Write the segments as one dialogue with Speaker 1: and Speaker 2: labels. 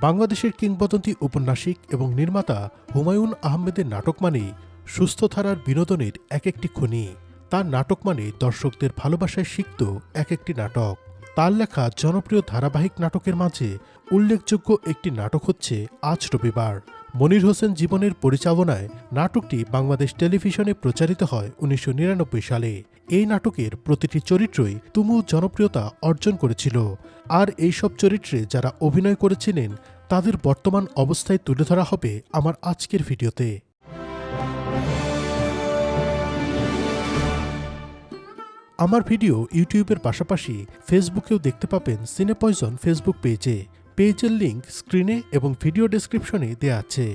Speaker 1: বাংলাদেশের কিংবদন্তি উপন্যাসিক এবং নির্মাতা হুমায়ুন আহমেদের নাটক মানেই সুস্থ ধারার বিনোদনের এক একটি খনি। তার নাটক মানে দর্শকদের ভালোবাসায় সিক্ত এক একটি নাটক। তার লেখা জনপ্রিয় ধারাবাহিক নাটকের মাঝে উল্লেখযোগ্য একটি নাটক হচ্ছে আজ রবিবার। মনির হোসেন জীবনের পরিচালনায় নাটকটি বাংলাদেশ টেলিভিশনে প্রচারিত হয় উনিশশো নিরানব্বই সালে। এই নাটকের প্রতিটি চরিত্রই তুমুল জনপ্রিয়তা অর্জন করেছিল। আর এইসব চরিত্রে যারা অভিনয় করেছিলেন, তাদের বর্তমান অবস্থায় তুলে ধরা হবে আমার আজকের ভিডিওতে। আমার ভিডিও ইউটিউবের পাশাপাশি ফেসবুকেও দেখতে পাবেন সিনে পয়জন ফেসবুক পেজে। পেজের লিংক স্ক্রিনে এবং ভিডিও ডেসক্রিপশনে দেয়া আছে।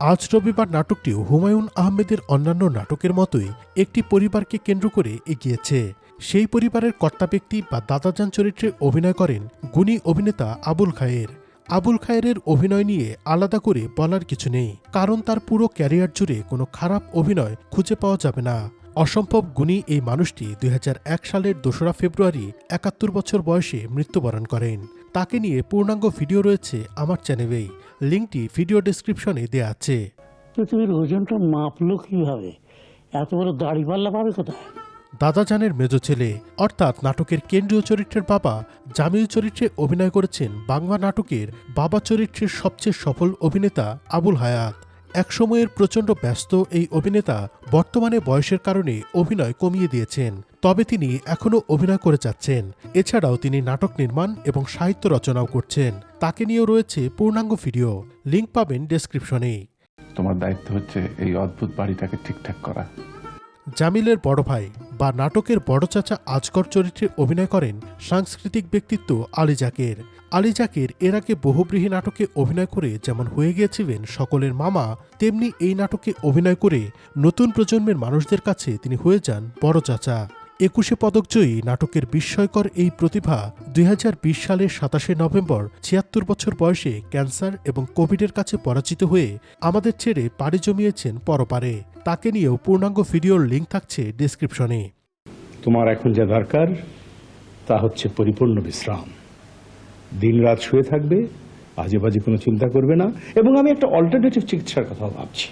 Speaker 1: আজ রবিবার নাটকটিও হুমায়ুন আহমেদের অন্যান্য নাটকের মতোই একটি পরিবারকে কেন্দ্র করে এগিয়েছে। সেই পরিবারের কর্তা ব্যক্তি বা দাদাজান চরিত্রে অভিনয় করেন গুণী অভিনেতা আবুল খায়ের। আবুল খায়ের অভিনয় নিয়ে আলাদা করে বলার কিছু নেই। কারণ তার পুরো ক্যারিয়ার জুড়ে কোনো খারাপ অভিনয় খুঁজে পাওয়া যাবে না। অসম্ভব গুণী এই মানুষটি দুই হাজার এক সালের দোসরা ফেব্রুয়ারি একাত্তর বছর বয়সে মৃত্যুবরণ করেন। তাকে নিয়ে পূর্ণাঙ্গ ভিডিও রয়েছে আমার চ্যানেলেই। লিঙ্কটি ভিডিও ডিসক্রিপশনে দেয়া আছে।
Speaker 2: পৃথিবীর ওজনটা মাপলো কীভাবে? এত বড় দাড়ি পাল্লা পাবে কোথায়?
Speaker 1: দাদা জানের মেজ ছেলে অর্থাৎ নাটকের কেন্দ্রীয় চরিত্রের বাবা জামিল চরিত্রে অভিনয় করেছেন বাংলা নাটকের বাবা চরিত্রের সবচেয়ে সফল অভিনেতা আবুল হায়াত। একসময়ের প্রচণ্ড ব্যস্ত এই অভিনেতা বর্তমানে বয়সের কারণে অভিনয় কমিয়ে দিয়েছেন তবে তিনি এখনও অভিনয় করে যাচ্ছেন। এছাড়াও তিনি নাটক নির্মাণ এবং সাহিত্য রচনাও করছেন। তাকে নিয়েও রয়েছে পূর্ণাঙ্গ ভিডিও। লিঙ্ক পাবেন ডেসক্রিপশনে।
Speaker 3: তোমার দায়িত্ব হচ্ছে এই অদ্ভুত বাড়িটাকে ঠিকঠাক করা।
Speaker 1: জামিলের বড় ভাই বা নাটকের বড় চাচা আজগর চরিত্রে অভিনয় করেন সাংস্কৃতিক ব্যক্তিত্ব আলী জাকের। আলী জাকের এর আগে বহুব্রীহী নাটকে অভিনয় করে যেমন হয়ে গিয়েছিলেন সকলের মামা, তেমনি এই নাটকে অভিনয় করে নতুন প্রজন্মের মানুষদের কাছে তিনি হয়ে যান বড় চাচা। একুশে পদকজয়ী নাটকের বিস্ময়কর এই প্রতিভা দুই হাজার বিশ সালের সাতাশে নভেম্বর ছিয়াত্তর বছর বয়সে ক্যান্সার এবং কোভিডের কাছে পরাজিত হয়ে আমাদের ছেড়ে পাড়ি জমিয়েছেন পরপারে। তাকে নিয়েও পূর্ণাঙ্গ ভিডিওর লিঙ্ক থাকছে ডিসক্রিপশনে
Speaker 4: তোমার এখন যা দরকার তা হচ্ছে পরিপূর্ণ বিশ্রাম। দিনরাত শুয়ে থাকবে আজে বাজে কোনো চিন্তা করবে না এবং আমি একটা অল্টারনেটিভ চিকিৎসার কথা ভাবছি।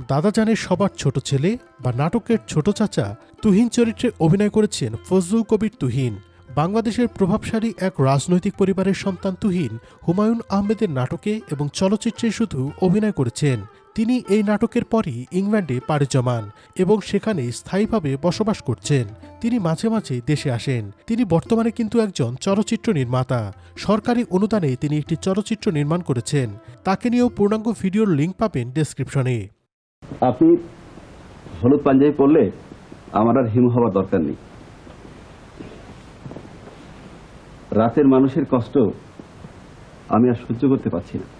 Speaker 1: দাদা দাদাজানের সবার ছোট ছেলে বা নাটকের ছোট চাচা তুহিন চরিত্রে অভিনয় করেছেন ফজলুল কবির তুহিন। বাংলাদেশের প্রভাবশালী এক রাজনৈতিক পরিবারের সন্তান তুহিন হুমায়ুন আহমেদের নাটকে এবং চলচ্চিত্রে শুধু অভিনয় করেছেন। তিনি এই নাটকের পরই ইংল্যান্ডে পাড়ি জমান এবং সেখানে স্থায়ীভাবে বসবাস করছেন। তিনি মাঝে মাঝে দেশে আসেন। তিনি বর্তমানে কিন্তু একজন চলচ্চিত্র নির্মাতা। সরকারি অনুদানে তিনি একটি চলচ্চিত্র নির্মাণ করেছেন। তাকে নিয়েও পূর্ণাঙ্গ ভিডিওর লিঙ্ক পাবেন ডেসক্রিপশনে।
Speaker 5: আপনি হলুদ পাঞ্জাবি পরলে আমার আর হিম হওয়ার দরকার নেই। রাতের মানুষের কষ্ট আমি আর সহ্য করতে পারছি না।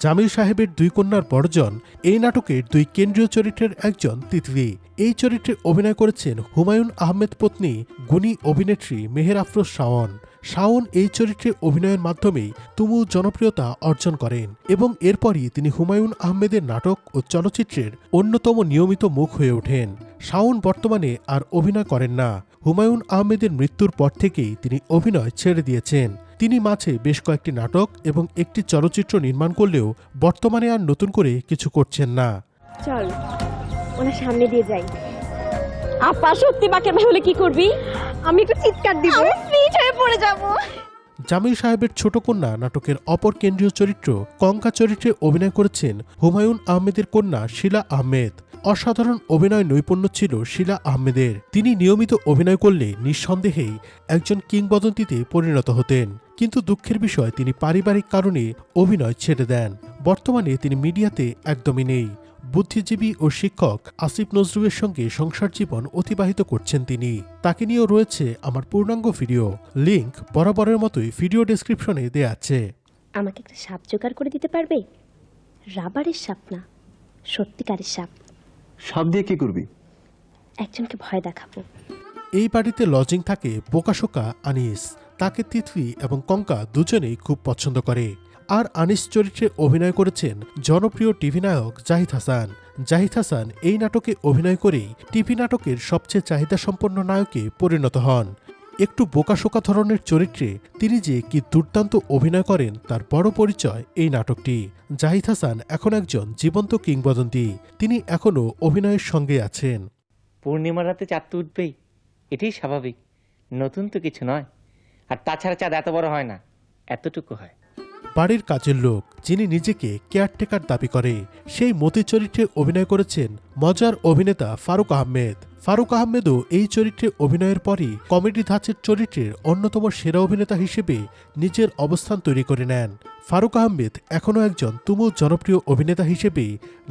Speaker 1: জামিল সাহেবের দুই কন্যার বর্জন এই নাটকের দুই কেন্দ্রীয় চরিত্রের একজন তিতলি। এই চরিত্রে অভিনয় করেছেন হুমায়ুন আহমেদ পত্নী, গুণী অভিনেত্রী মেহের আফরোজ শাওন। শাওন এই চরিত্রে অভিনয়ের মাধ্যমেই তুমুল জনপ্রিয়তা অর্জন করেন এবং এরপরই তিনি হুমায়ুন আহমেদের নাটক ও চলচ্চিত্রের অন্যতম নিয়মিত মুখ হয়ে ওঠেন। শাওন বর্তমানে আর অভিনয় করেন না। হুমায়ুন আহমেদের মৃত্যুর পর থেকেই তিনি অভিনয় ছেড়ে দিয়েছেন। তিনি মাঝে বেশ কয়েকটি নাটক এবং একটি চলচ্চিত্র নির্মাণ করলেও বর্তমানে আর নতুন করে কিছু করছেন না।
Speaker 6: চল ওনার সামনে দিয়ে যাই। আপা সত্যি বাকের ভাই হলে কি করবি? আমি একটু চিৎকার দিব। ফিট হয়ে পড়ে যাব।
Speaker 1: জামিল সাহেবের ছোট কন্যা নাটকের অপর কেন্দ্রীয় চরিত্র কঙ্কা চরিত্রে অভিনয় করেছেন হুমায়ুন আহমেদের কন্যা শিলা আহমেদ। অসাধারণ অভিনয় নৈপুণ্য ছিল শিলা আহমেদের। তিনি নিয়মিত অভিনয় করলে নিঃসন্দেহেই একজন কিংবদন্তিতে পরিণত হতেন। কিন্তু দুঃখের বিষয় তিনি পারিবারিক কারণে অভিনয় ছেড়ে দেন। বর্তমানে তিনি মিডিয়াতে একদমই নেই। বুদ্ধিজীবী ও শিক্ষক আসিফ নজরুলের সঙ্গে সংসার জীবন অতিবাহিত করছেন তিনি। তাকে নিয়েও রয়েছে আমার পূর্ণাঙ্গ ভিডিও। লিংক বরাবরের মতোই ভিডিও ডেসক্রিপশনে দেয়া আছে।
Speaker 6: আমাকে একটা সাপ জোগাড় করে দিতে পারবে? রাবারের সাপ না সত্যিকারের সাপ।
Speaker 5: সাপ দিয়ে কি করবি?
Speaker 6: একজনকে ভয় দেখাবো।
Speaker 1: এই বাড়িতে লজিং থাকে বোকাশোকা আনিস। তাকে তিতলি এবং কঙ্কা দুজনেই খুব পছন্দ করে। আর আনিস চরিত্রে অভিনয় করেছেন জনপ্রিয় টিভি নায়ক জাহিদ হাসান। জাহিদ হাসান এই নাটকে অভিনয় করেই টিভি নাটকের সবচেয়ে চাহিদা সম্পন্ন নায়কে পরিণত হন। একটু বোকাশোকা ধরনের চরিত্রে তিনি যে কি দুর্দান্ত অভিনয় করেন তার বড় পরিচয় এই নাটকটি। জাহিদ হাসান এখন একজন জীবন্ত কিংবদন্তি। তিনি এখনও অভিনয়ের সঙ্গে আছেন।
Speaker 7: পূর্ণিমা রাতে চাঁদ উঠবেই, এটাই স্বাভাবিক। নতুন তো কিছু নয়। আর তাছাড়া চাঁদ এত বড় হয় না, এতটুকু হয়।
Speaker 1: বাড়ির কাজের লোক, যিনি নিজেকে কেয়ারটেকার দাবি করে, সেই মতি চরিত্রে অভিনয় করেছেন মজার অভিনেতা ফারুক আহমেদ। ফারুক আহমেদও এই চরিত্রে অভিনয়ের পরই কমেডি ধাঁচের চরিত্রের অন্যতম সেরা অভিনেতা হিসেবে নিজের অবস্থান তৈরি করে নেন। ফারুক আহমেদ এখনও একজন তুমুল জনপ্রিয় অভিনেতা হিসেবে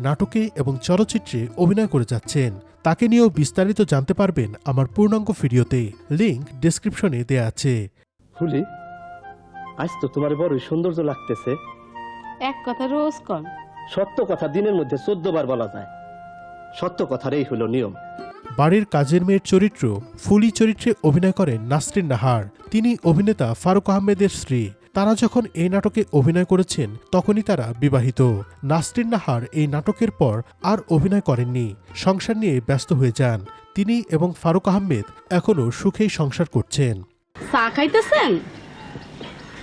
Speaker 1: নাটকে এবং চলচ্চিত্রে অভিনয় করে যাচ্ছেন। তাকে নিয়েও বিস্তারিত জানতে পারবেন আমার পূর্ণাঙ্গ ভিডিওতে। লিংক ডেসক্রিপশনে দেয়া আছে।
Speaker 8: ফুলি আজ তো তোমার বড়ই সৌন্দর্য লাগতেছে।
Speaker 9: এক কথা রোজ কন।
Speaker 8: সত্য কথা দিনের মধ্যে চোদ্দ বার বলা যায়। সত্য কথার এই হলো নিয়ম।
Speaker 1: বাড়ির কাজের মেয়ের চরিত্র ফুলি চরিত্রে অভিনয় করেন নাসরিন নাহার। তিনি অভিনেতা ফারুক আহমেদের স্ত্রী। তারা যখন এই নাটকে অভিনয় করেছেন তখনই তারা বিবাহিত। নাসরিন নাহার এই নাটকের পর আর অভিনয় করেননি। সংসার নিয়ে ব্যস্ত হয়ে যান। তিনি এবং ফারুক আহমেদ এখনও সুখেই সংসার করছেন।
Speaker 9: চা খাইতেছেন?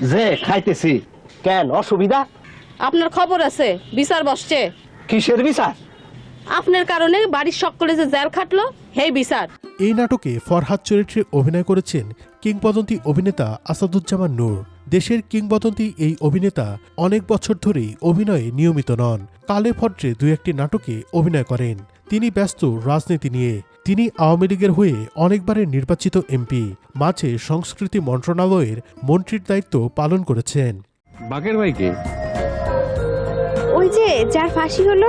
Speaker 8: যে খাইতেছি। কেন অসুবিধা?
Speaker 9: আপনার খবর আছে বিচার বসছে।
Speaker 8: কিসের বিচার?
Speaker 9: আপনার কারণে বাড়ির সকলে যে জেল খাটলো হেই বিচার।
Speaker 1: এই নাটকে ফরহাদ চরিত্রে অভিনয় করেছেন কিংবদন্তি অভিনেতা আসাদুজ্জামান নূর। দেশের কিংবদন্তি এই অভিনেতা অনেক বছর ধরেই অভিনয়ে নিয়মিত নন। কালে ভদ্রে দু একটি নাটকে অভিনয় করেন। তিনি ব্যস্ত রাজনীতি নিয়ে। তিনি আওয়ামী লীগের হয়ে অনেকবারের নির্বাচিত এমপি মাঝে সংস্কৃতি মন্ত্রণালয়ের মন্ত্রীর দায়িত্ব পালন করেছেন।
Speaker 3: বাঘের ভাইকে?
Speaker 6: ওই যে যার ফাঁসি হলো?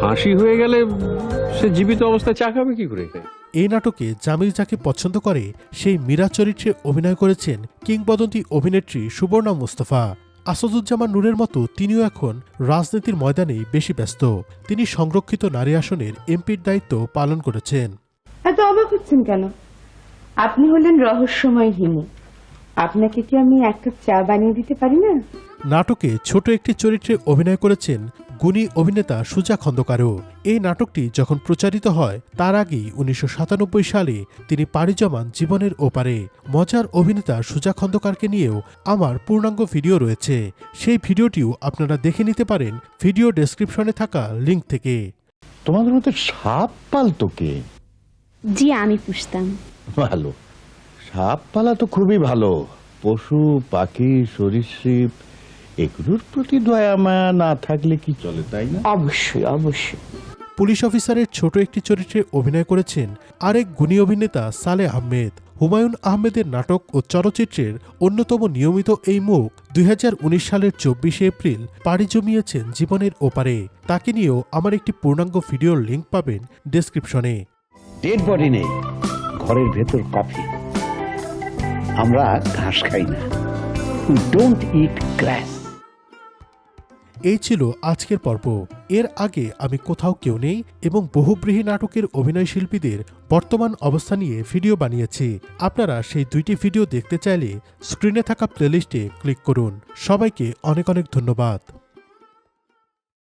Speaker 3: হাসি হয়ে গেলে সে জীবিত অবস্থায় চা খাবে কি করে?
Speaker 1: এই নাটকে জামিল যাকে পছন্দ করে সেই মীরা চরিত্রে অভিনয় করেছেন কিংবদন্তি অভিনেত্রী সুবর্ণা মুস্তফা। আসাদুজ্জামান নূরের মতো তিনিও এখন রাজনীতির ময়দানে বেশি ব্যস্ত। তিনি সংরক্ষিত নারী আসনের এমপির দায়িত্ব পালন করেছেন।
Speaker 10: এত অবাক হচ্ছেন কেন? আপনি হলেন রহস্যময় হিমু আপনাকে কি আমি এক কাপ চা বানিয়ে দিতে পারি না?
Speaker 1: নাটকে ছোট একটি চরিত্রে অভিনয় করেছেন গুণী অভিনেতা সুজা খন্দকারও। এই নাটকটি যখন প্রচারিত হয় তার আগেই উনিশশো সাতানব্বই সালে তিনি পাড়ি জমান জীবনের ওপারে। মজার অভিনেতা সুজা খন্দকারকে নিয়েও আমার পূর্ণাঙ্গ ভিডিও রয়েছে। সেই ভিডিওটিও আপনারা দেখে নিতে পারেন ভিডিও ডেসক্রিপশনে থাকা লিঙ্ক থেকে।
Speaker 11: তোমাদের মধ্যে সাপ পালতো কে?
Speaker 6: জি আমি পুষতাম।
Speaker 11: ভালো। সাপ পালা তো খুবই ভালো। পশু পাখি সরীসৃপ এগুলোর প্রতি দয়া মায়া না থাকলে কি চলে তাই না?
Speaker 2: অবশ্যই অবশ্যই।
Speaker 1: পুলিশ অফিসারের ছোট একটি চরিত্রে অভিনয় করেছেন আরেক গুণী অভিনেতা সালে আহমেদ। হুমায়ুন আহমেদের নাটক ও চলচ্চিত্রের অন্যতম নিয়মিত এই মুখ দুই হাজার উনিশ সালের চব্বিশে এপ্রিল পাড়ি জমিয়েছেন জীবনের ওপারে। তাকে নিয়েও আমার একটি পূর্ণাঙ্গ ভিডিওর লিঙ্ক পাবেন ডেসক্রিপশনে।
Speaker 11: ডেড বডি নেই ঘরের ভেতর কফি। আমরা ঘাস খাই না। ডোন্ট ইট গ্রাস
Speaker 1: এই ছিল আজকের পর্ব। এর আগে আমি কোথাও কেউ নেই এবং বহুব্রীহী নাটকের অভিনয় শিল্পীদের বর্তমান অবস্থা নিয়ে ভিডিও বানিয়েছি। আপনারা সেই দুইটি ভিডিও দেখতে চাইলে স্ক্রিনে থাকা প্লেলিস্টে ক্লিক করুন। সবাইকে অনেক অনেক ধন্যবাদ।